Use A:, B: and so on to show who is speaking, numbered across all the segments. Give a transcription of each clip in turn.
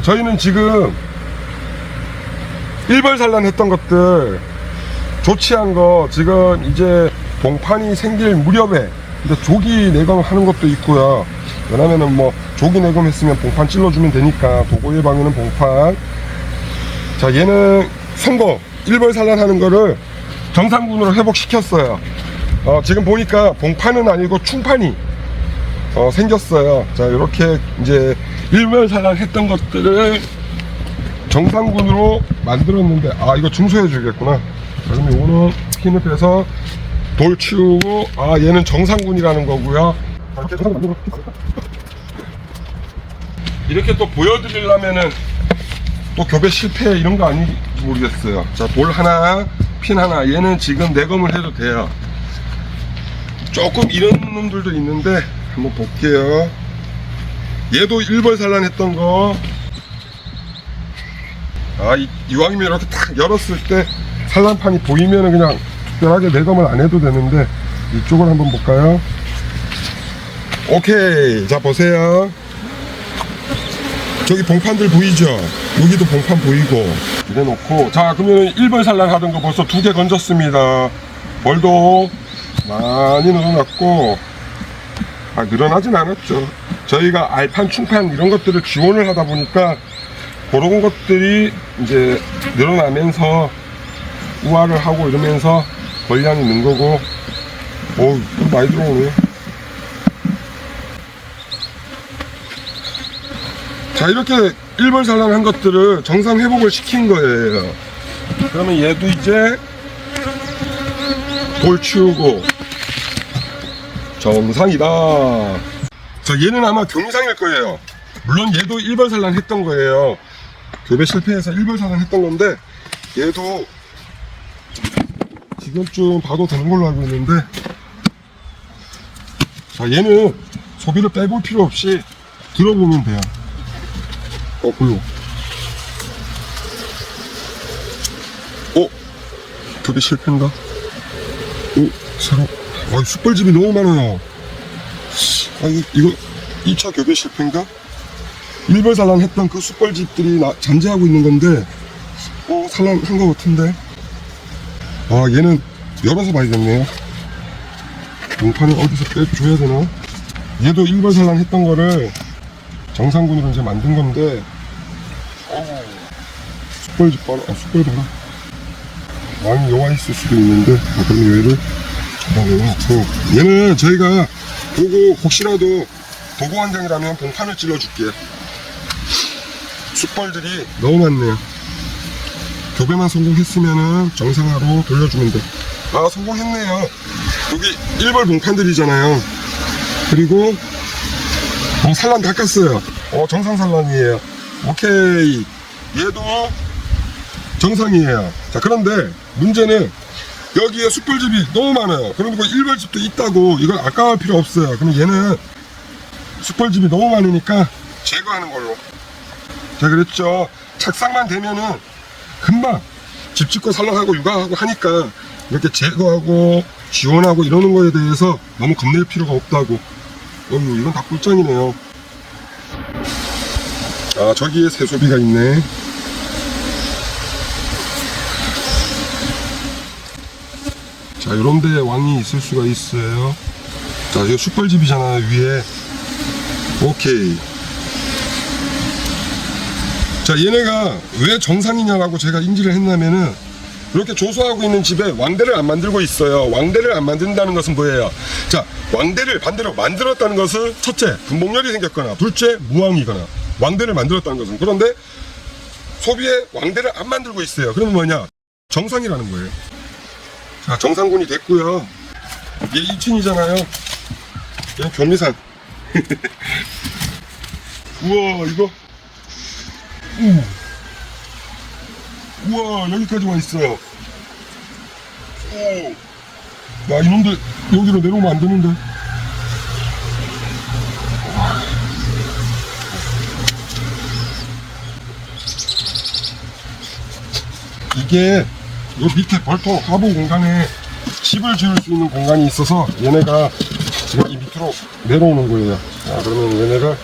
A: 자, 저희는 지금 일벌산란 했던 것들 조치한 거 지금 이제 봉판이 생길 무렵에 이제 조기 내검하는 것도 있고요. 왜냐면은 뭐 조기 내검했으면 봉판 찔러주면 되니까 도고 예방에는 봉판. 자, 얘는 성공 일벌산란하는 거를 정상군으로 회복시켰어요. 어, 지금 보니까 봉판은 아니고 충판이 어, 생겼어요. 자, 이렇게 이제 일벌산란 했던 것들을 정상군으로 만들었는데, 아, 이거 중소해 주겠구나. 자, 그럼 요거는 핀을 빼서 돌 치우고, 아, 얘는 정상군이라는 거고요. 이렇게 또 보여드리려면은 또 교배 실패 이런 거 아닌지 모르겠어요. 자, 돌 하나, 핀 하나. 얘는 지금 내검을 해도 돼요. 조금 이런 놈들도 있는데 한번 볼게요. 얘도 일벌산란 했던 거. 아, 이, 이왕이면 이렇게 딱 열었을 때 산란판이 보이면은 그냥 특별하게 내검을 안 해도 되는데 이쪽을 한번 볼까요? 오케이. 자, 보세요. 저기 봉판들 보이죠? 여기도 봉판 보이고 이래 놓고 자 그러면 1번 산란 하던 거 벌써 두 개 건졌습니다 벌도 많이 늘어났고 아 늘어나진 않았죠 저희가 알판 충판 이런 것들을 지원을 하다 보니까 그런 것들이 이제 늘어나면서 우화를 하고 이러면서 벌량이 는 거고. 어우 좀 많이 들어오네. 자 이렇게 일벌산란한 것들을 정상 회복을 시킨 거예요. 그러면 얘도 이제 돌 치우고 정상이다 자 얘는 아마 경상일 거예요 물론 얘도 일벌산란 했던 거예요 교배 실패해서 일벌산란 했던 건데 얘도 지금쯤 봐도 되는 걸로 알고 있는데 자 얘는 소비를 빼볼 필요 없이 들어보면 돼요 어, 보여. 어? 교배 실패인가? 어? 새로. 아, 숯벌집이 너무 많아요. 아, 이거, 이거 2차 교배 실패인가? 일벌 산란했던 그 숯벌집들이 나, 잠재하고 있는 건데, 어, 산란한 것 같은데? 아, 얘는 열어서 봐야겠네요. 용판을 어디서 빼줘야 되나? 얘도 일벌 산란했던 거를 정상군으로 이제 만든 건데 숯벌집 봐라 아, 숯벌 봐라 많이 여와 있을 수도 있는데 아, 그럼 얘를 잡아내놓고 얘는 저희가 보고 혹시라도 도구 환장이라면 봉판을 찔러줄게요 숯벌들이 너무 많네요 교배만 성공했으면은 정상화로 돌려주면 돼 아 성공했네요 여기 일벌 봉판들이잖아요 그리고 어, 산란 닦았어요. 어, 정상 산란이에요. 오케이. 얘도 정상이에요. 자, 그런데 문제는 여기에 숯불집이 너무 많아요. 그리고 일벌집도 있다고 이걸 아까울 필요 없어요. 그럼 얘는 숯불집이 너무 많으니까 제거하는 걸로. 제가 그랬죠. 착상만 되면은 금방 집 짓고 산란하고 육아하고 하니까 이렇게 제거하고 지원하고 이러는 거에 대해서 너무 겁낼 필요가 없다고. 어휴, 이건 다 꿀짱이네요. 아, 저기에 새소비가 있네. 자, 요런 데 왕이 있을 수가 있어요. 자, 이거 숯벌집이잖아요, 위에. 오케이. 자, 얘네가 왜 정상이냐라고 제가 인지를 했냐면은, 이렇게 조소하고 있는 집에 왕대를 안 만들고 있어요. 왕대를 안 만든다는 것은 뭐예요? 자, 왕대를 반대로 만들었다는 것은 첫째, 분봉열이 생겼거나, 둘째, 무왕이거나, 왕대를 만들었다는 것은. 그런데 소비에 왕대를 안 만들고 있어요. 그러면 뭐냐? 정상이라는 거예요. 자, 정상군이 됐고요. 얘 2층이잖아요. 얘는 경리산. 우와, 이거. 우. 우와 여기까지 와 있어요 오. 야 이놈들 여기로 내려오면 안 되는데 이게 요 밑에 벌통 화분 공간에 집을 지을 수 있는 공간이 있어서 얘네가 지금 이 밑으로 내려오는 거예요 자 그러면 얘네를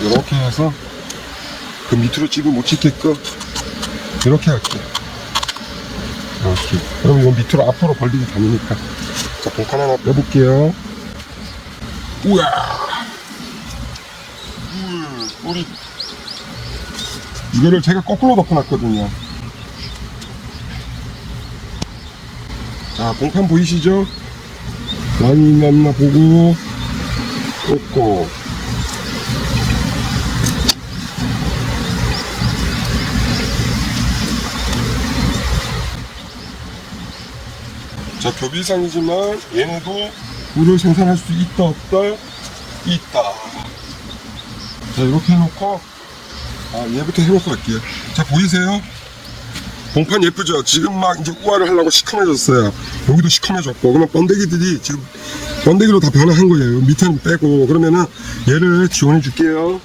A: 이렇게 해서 그 밑으로 집을 못 짓게끔 이렇게 할게. 이렇게. 그럼 이거 밑으로 앞으로 벌리고 다니니까. 자, 봉판 하나 빼볼게요. 우와! 음, 우리 이거를 제가 거꾸로 덮어놨거든요. 자, 봉판 보이시죠? 많이 있나 없나 보고, 꽂고. 자, 교비상이지만 얘네도 물을 생산할 수 있다, 없다? 있다. 자, 이렇게 해놓고, 아, 얘부터 해놓고 갈게요. 자, 보이세요? 봉판 예쁘죠? 지금 막 이제 우화를 하려고 시커매졌어요. 여기도 시커매졌고, 그러면 번데기들이 지금 번데기로 다 변화한 거예요. 밑에는 빼고, 그러면은 얘를 지원해 줄게요.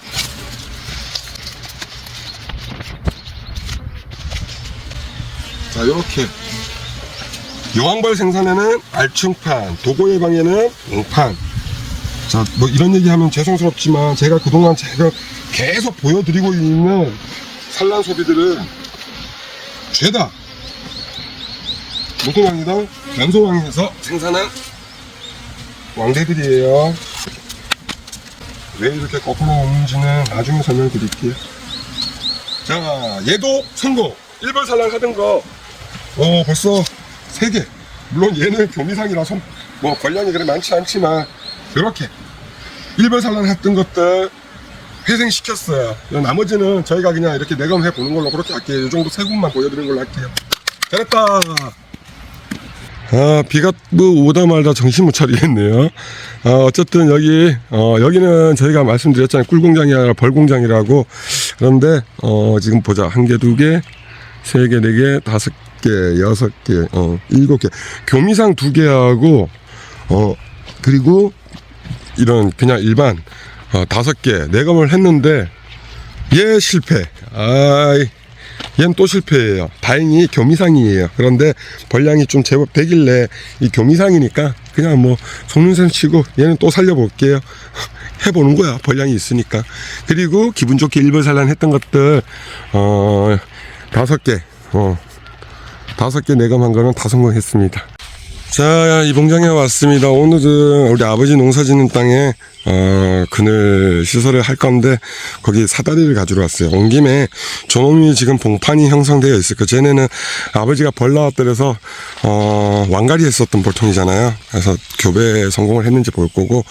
A: 자, 이렇게. 여왕벌 생산에는 알충판, 도고 예방에는 옹판. 자, 뭐 이런 얘기하면 죄송스럽지만 제가 그동안 제가 계속 보여드리고 있는 산란 소비들은 죄다. 무슨 왕이다? 변소왕에서 생산한 왕대들이에요. 왜 이렇게 거꾸로 오는지는 나중에 설명드릴게요. 자, 얘도 성공. 일벌 산란 하던 거, 어, 벌써 세 개. 물론 얘는 교미상이라서 뭐 권량이 그래 많지 않지만, 이렇게 일벌 산란 했던 것들 회생시켰어요. 나머지는 저희가 그냥 이렇게 내검해 보는 걸로 그렇게 할게요. 이 정도 세 군만 보여드리는 걸로 할게요. 잘했다. 아, 비가 뭐 오다 말다 정신 못 차리겠네요. 아, 어쨌든 여기, 어, 여기는 저희가 말씀드렸잖아요. 꿀공장이 아니라 벌공장이라고. 그런데, 어, 지금 보자. 한 개, 두 개, 세 개, 네 개, 다섯 개, 여섯 개, 어, 일곱 개. 교미상 두 개하고, 어, 그리고 이런 그냥 일반, 어, 다섯 개, 내검을 했는데, 얘 실패. 아이. 얘는 또 실패예요. 다행히 교미상이에요. 그런데 벌량이 좀 제법 되길래 이 교미상이니까 그냥 뭐 속눈썹 치고 얘는 또 살려볼게요. 해보는 거야. 벌량이 있으니까. 그리고 기분 좋게 일벌 산란 했던 것들 어 다섯 개, 어 다섯 개 내감한 거는 다 성공 했습니다. 자, 이 봉장에 왔습니다. 오늘은 우리 아버지 농사 짓는 땅에, 어, 그늘 시설을 할 건데, 거기 사다리를 가지러 왔어요. 온 김에, 저놈이 지금 봉판이 형성되어 있을 거. 쟤네는 아버지가 벌 나왔더래서, 어, 왕가리 했었던 볼통이잖아요. 그래서 교배에 성공을 했는지 볼 거고,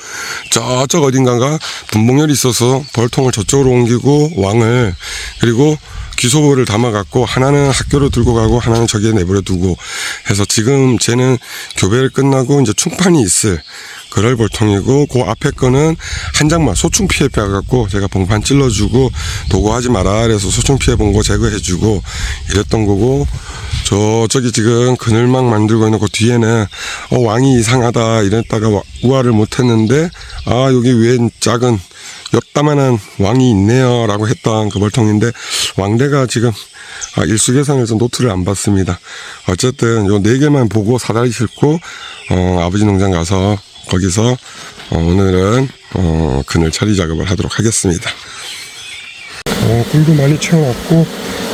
A: 저쪽 어딘가가 분봉열이 있어서 벌통을 저쪽으로 옮기고, 왕을, 그리고 기소부를 담아갖고 하나는 학교로 들고 가고 하나는 저기에 내버려 두고 해서 지금 쟤는 교배를 끝나고 이제 충판이 있을 그럴 볼통이고 그 앞에 거는 한 장만 소충 피해 빼갖고 제가 봉판 찔러주고 도구하지 마라 그래서 소충 피해 본 거 제거해주고 이랬던 거고 저쪽이 지금 그늘막 만들고 있는 그 뒤에는 어 왕이 이상하다 이랬다가 와- 우화를 못했는데 아 여기 웬 작은 옆다만한 왕이 있네요 라고 했던 그 벌통인데 왕대가 지금 아, 일수계산에서 노트를 안 받습니다 어쨌든 요 네 개만 보고 사다리 싣고 어, 아버지 농장 가서 거기서 어, 오늘은 어, 그늘 처리 작업을 하도록 하겠습니다 어, 꿀도 많이 채워놨고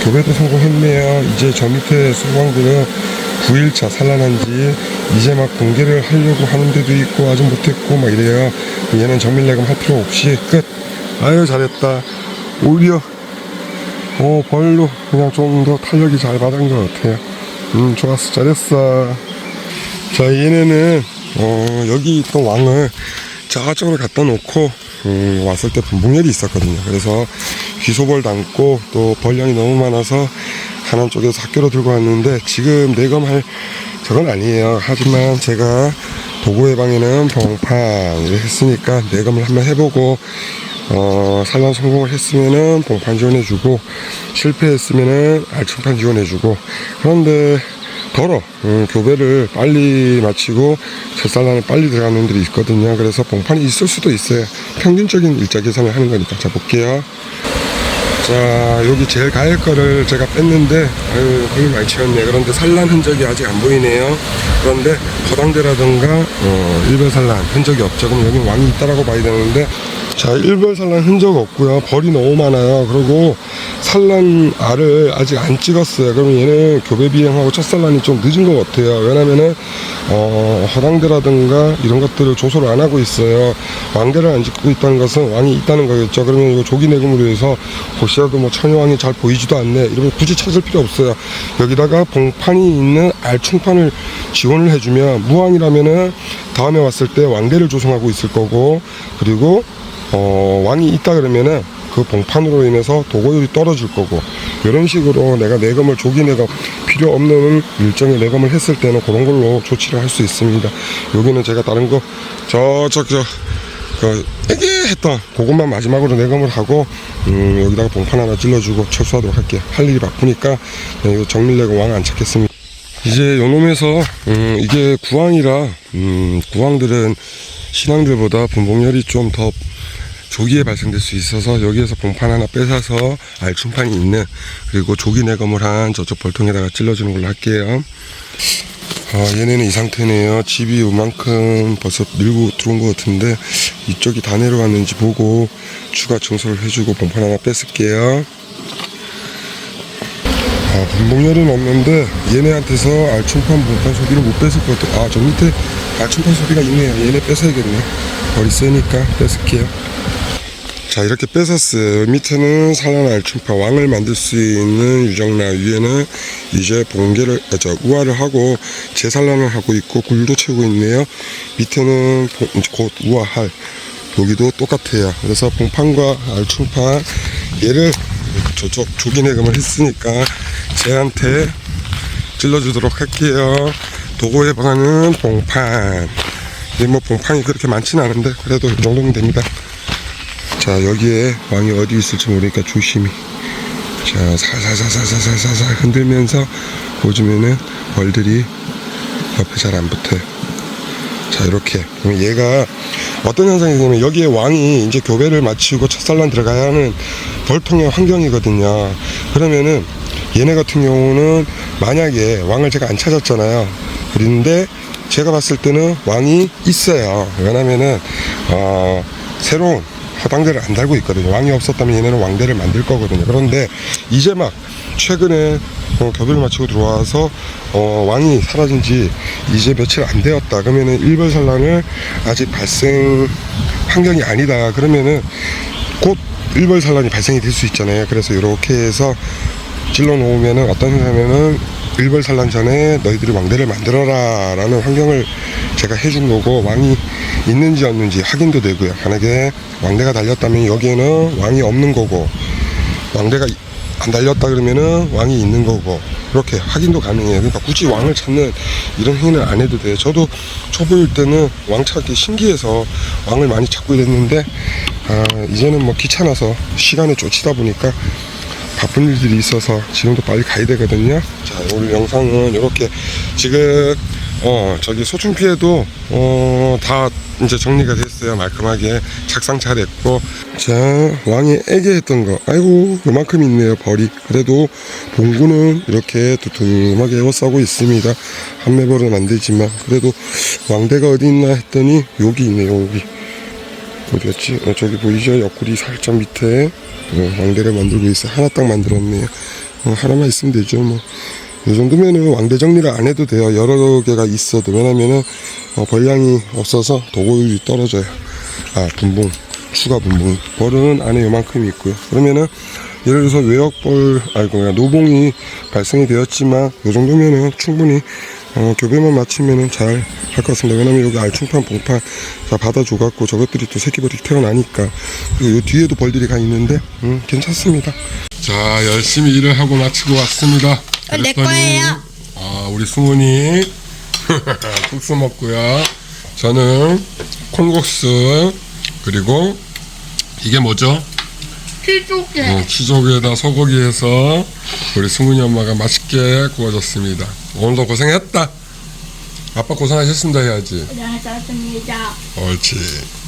A: 교배도 성공했네요. 이제 저 밑에 소방들은 9일차 산란한 지 이제 막 공개를 하려고 하는 데도 있고 아직 못했고 막 이래요. 얘는 정밀 내검 할 필요 없이 끝. 아유 잘했다. 오히려 어 벌로 그냥 좀 더 탄력이 잘 받은 것 같아요. 음 좋았어 잘했어. 자 얘네는 어 여기 있던 왕을 저쪽으로 갖다 놓고 음, 왔을 때 분봉열이 있었거든요. 그래서 귀소벌 담고 또 벌량이 너무 많아서 하남 쪽에서 학교로 들고 왔는데 지금 내검할 저건 아니에요. 하지만 제가 도구 예방에는 봉판 이렇게 했으니까 내검을 한번 해보고 어, 산란 성공을 했으면은 봉판 지원해주고 실패했으면은 알충판 지원해주고. 그런데 덜어 음, 교배를 빨리 마치고 철산란에 빨리 들어가는 분들이 있거든요. 그래서 봉판이 있을 수도 있어요. 평균적인 일자 계산을 하는 거니까. 자 볼게요 자 여기 제일 가일 거를 제가 뺐는데 아유 거기 많이 채웠네. 그런데 산란 흔적이 아직 안 보이네요. 그런데 허당대라든가 어, 일별 산란 흔적이 없죠. 그럼 여기 왕이 있다라고 봐야 되는데 자 일별 산란 흔적 없고요. 벌이 너무 많아요. 그리고 산란 알을 아직 안 찍었어요. 그러면 얘는 교배 비행하고 첫 산란이 좀 늦은 것 같아요. 왜냐면은 어, 허당대라든가 이런 것들을 조소를 안 하고 있어요. 왕대를 안 짓고 있다는 것은 왕이 있다는 거겠죠. 그러면 이거 조기 내금으로 해서 혹시라도 뭐 천여왕이 잘 보이지도 않네. 이러면 굳이 찾을 필요 없어요. 여기다가 봉판이 있는 알충판을 지원을 해주면 무왕이라면은 다음에 왔을 때 왕대를 조성하고 있을 거고 그리고 어, 왕이 있다 그러면은 그 봉판으로 인해서 도고율이 떨어질 거고 이런 식으로 내가 내검을 조기 내검 필요 없는 일정의 내검을 했을 때는 그런 걸로 조치를 할 수 있습니다. 여기는 제가 다른 거 저 저 저 그 애기 했던 그것만 마지막으로 내검을 하고 음, 여기다가 봉판 하나 찔러주고 철수하도록 할게요. 할 일이 바쁘니까 이거 정밀내고 왕안 찾겠습니다. 이제 요놈에서 음, 이게 구왕이라 음, 구왕들은 신앙들보다 분봉열이 좀 더 조기에 발생될 수 있어서 여기에서 봉판 하나 뺏어서 알충판이 있는 그리고 조기 내검을 한 저쪽 벌통에다가 찔러주는 걸로 할게요. 아, 얘네는 이 상태네요. 집이 요만큼 벌써 밀고 들어온 것 같은데 이쪽이 다 내려왔는지 보고 추가 청소를 해주고 봉판 하나 뺏을게요. 아, 분봉열은 없는데 얘네한테서 알충판 봉판 소비를 못 뺏을 것 같아. 아, 저 밑에 알충판 소비가 있네요. 얘네 뺏어야겠네. 벌이 세니까 뺏을게요. 자, 이렇게 뺏었어요. 밑에는 산란 알충파 왕을 만들 수 있는 유정나 위에는 이제 봉개를, 아, 저, 우화를 하고 재산란을 하고 있고 굴도 채우고 있네요. 밑에는 곧 우화할. 여기도 똑같아요. 그래서 봉판과 알충판 얘를 저쪽 조기내금을 했으니까 쟤한테 찔러주도록 할게요. 도고에 방하는 봉판. 이게 뭐 봉판이 그렇게 많지는 않은데 그래도 이 정도면 됩니다. 자 여기에 왕이 어디 있을지 모르니까 조심히 자 살살살살살살살 흔들면서 보시면은 벌들이 옆에 잘 안 붙어요. 자 이렇게 그러면 얘가 어떤 현상이냐면 여기에 왕이 이제 교배를 마치고 첫산란 들어가야 하는 벌통의 환경이거든요. 그러면은 얘네 같은 경우는 만약에 왕을 제가 안 찾았잖아요. 그런데 제가 봤을 때는 왕이 있어요. 왜냐면은 어, 새로운 허당대를 안 달고 있거든요. 왕이 없었다면 얘네는 왕대를 만들 거거든요. 그런데 이제 막 최근에 어, 교배를 마치고 들어와서 어, 왕이 사라진 지 이제 며칠 안 되었다. 그러면은 일벌산란을 아직 발생 환경이 아니다. 그러면은 곧 일벌산란이 발생이 될 수 있잖아요. 그래서 이렇게 해서 찔러 놓으면은 어떤 현상이면은 일벌산란 전에 너희들이 왕대를 만들어라 라는 환경을 제가 해준 거고 왕이 있는지 없는지 확인도 되고요. 만약에 왕대가 달렸다면 여기에는 왕이 없는 거고 왕대가 안 달렸다 그러면은 왕이 있는 거고 그렇게 확인도 가능해요. 그러니까 굳이 왕을 찾는 이런 행위는 안 해도 돼요. 저도 초보일 때는 왕 찾기 신기해서 왕을 많이 찾고 이랬는데 아, 이제는 뭐 귀찮아서 시간에 쫓이다 보니까 바쁜 일들이 있어서 지금도 빨리 가야 되거든요. 자, 오늘 영상은 이렇게 지금 어 저기 소충 피해도 어 다 이제 정리가 됐어요. 말끔하게 착상 잘했고 자 왕이 애기 했던 거 아이고 요만큼 있네요 벌이 그래도 봉구는 이렇게 두툼하게 에워싸고 있습니다. 한매벌은 안 되지만 그래도 왕대가 어디 있나 했더니 여기 있네요 여기 어디 갔지? 어, 저기 보이죠? 옆구리 살짝 밑에 어, 왕대를 만들고 있어. 하나 딱 만들었네요. 어, 하나만 있으면 되죠. 뭐. 이 정도면은 왕대 정리를 안 해도 돼요. 여러 개가 있어도. 왜냐면은, 어, 벌량이 없어서 도고율이 떨어져요. 아, 분봉. 추가 분봉. 벌은 안에 요만큼 있고요. 그러면은, 예를 들어서 외역벌, 아이고, 그냥 노봉이 발생이 되었지만, 이 정도면은 충분히, 어, 교배만 마치면은 잘 할 것 같습니다. 왜냐면 여기 알충판, 봉판 다 받아줘갖고 저것들이 또 새끼벌이 태어나니까. 그리고 요 뒤에도 벌들이 가 있는데, 음, 괜찮습니다. 자, 열심히 일을 하고 마치고 왔습니다.
B: 어, 내
A: 그랬더니,
B: 거예요.
A: 아, 우리 승훈이 국수 먹고요. 저는 콩국수 그리고 이게 뭐죠?
B: 필조개.
A: 어, 치조개에다 소고기 해서 우리 승훈이 엄마가 맛있게 구워줬습니다. 오늘도 고생했다. 아빠 고생하셨습니다 해야지.
B: 네, 잘했습니다.
A: 옳지.